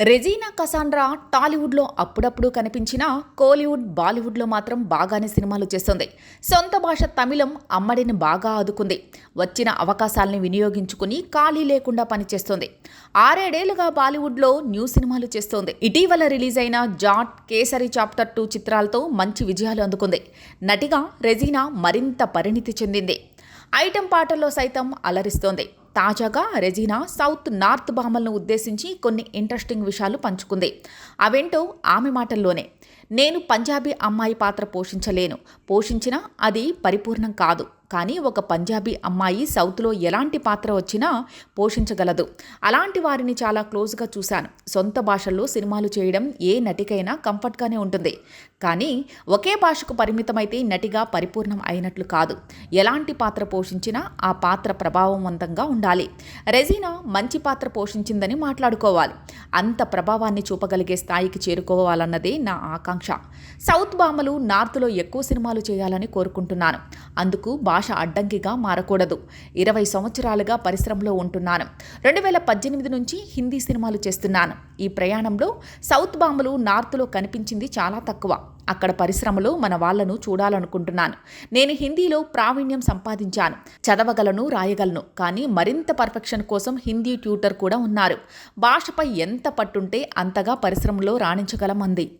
Regina Cassandra టాలీవుడ్లో అప్పుడప్పుడు కనిపించినా కోలీవుడ్ బాలీవుడ్లో మాత్రం బాగానే సినిమాలు చేస్తుంది. సొంత భాష తమిళం అమ్మడిని బాగా ఆదుకుంది. వచ్చిన అవకాశాల్ని వినియోగించుకుని ఖాళీ లేకుండా పనిచేస్తుంది. ఆరేడేళ్ళుగా బాలీవుడ్లో న్యూ సినిమాలు చేస్తోంది. ఇటీవల రిలీజ్ అయిన జాట్ కేసరి చాప్టర్ టూ చిత్రాలతో మంచి విజయాలు అందుకుంది. నటిగా రెజీనా మరింత పరిణితి చెందింది. ఐటెం పాటల్లో సైతం అలరిస్తోంది. తాజాగా రెజీనా సౌత్ నార్త్ భామలను ఉద్దేశించి కొన్ని ఇంట్రెస్టింగ్ విషయాలు పంచుకుంది. అవేంటో ఆమె మాటల్లోనే. నేను పంజాబీ అమ్మాయి పాత్ర పోషించలేను. పోషించినా అది పరిపూర్ణం కాదు. కానీ ఒక పంజాబీ అమ్మాయి సౌత్లో ఎలాంటి పాత్ర వచ్చినా పోషించగలదు. అలాంటి వారిని చాలా క్లోజ్గా చూశాను. సొంత భాషల్లో సినిమాలు చేయడం ఏ నటికైనా కంఫర్ట్గానే ఉంటుంది. కానీ ఒకే భాషకు పరిమితమైతే నటిగా పరిపూర్ణం అయినట్లు కాదు. ఎలాంటి పాత్ర పోషించినా ఆ పాత్ర ప్రభావవంతంగా ఉండాలి. రెజీనా మంచి పాత్ర పోషించిందని మాట్లాడుకోవాలి. అంత ప్రభావాన్ని చూపగలిగే స్థాయికి చేరుకోవాలన్నదే నా ఆకాంక్ష. సౌత్ బామలు నార్త్లో ఎక్కువ సినిమాలు చేయాలని కోరుకుంటున్నాను. అందుకు భాష అడ్డంకిగా మారకూడదు. ఇరవై సంవత్సరాలుగా పరిశ్రమలో ఉంటున్నాను. రెండు వేల పద్దెనిమిది నుంచి హిందీ సినిమాలు చేస్తున్నాను. ఈ ప్రయాణంలో సౌత్ బాంబులు నార్త్లో కనిపించింది చాలా తక్కువ. అక్కడ పరిశ్రమలో మన వాళ్ళను చూడాలనుకుంటున్నాను. నేను హిందీలో ప్రావీణ్యం సంపాదించాను. చదవగలను రాయగలను. కానీ మరింత పర్ఫెక్షన్ కోసం హిందీ ట్యూటర్ కూడా ఉన్నారు. భాషపై ఎంత పట్టుంటే అంతగా పరిశ్రమలో రాణించగలం అంది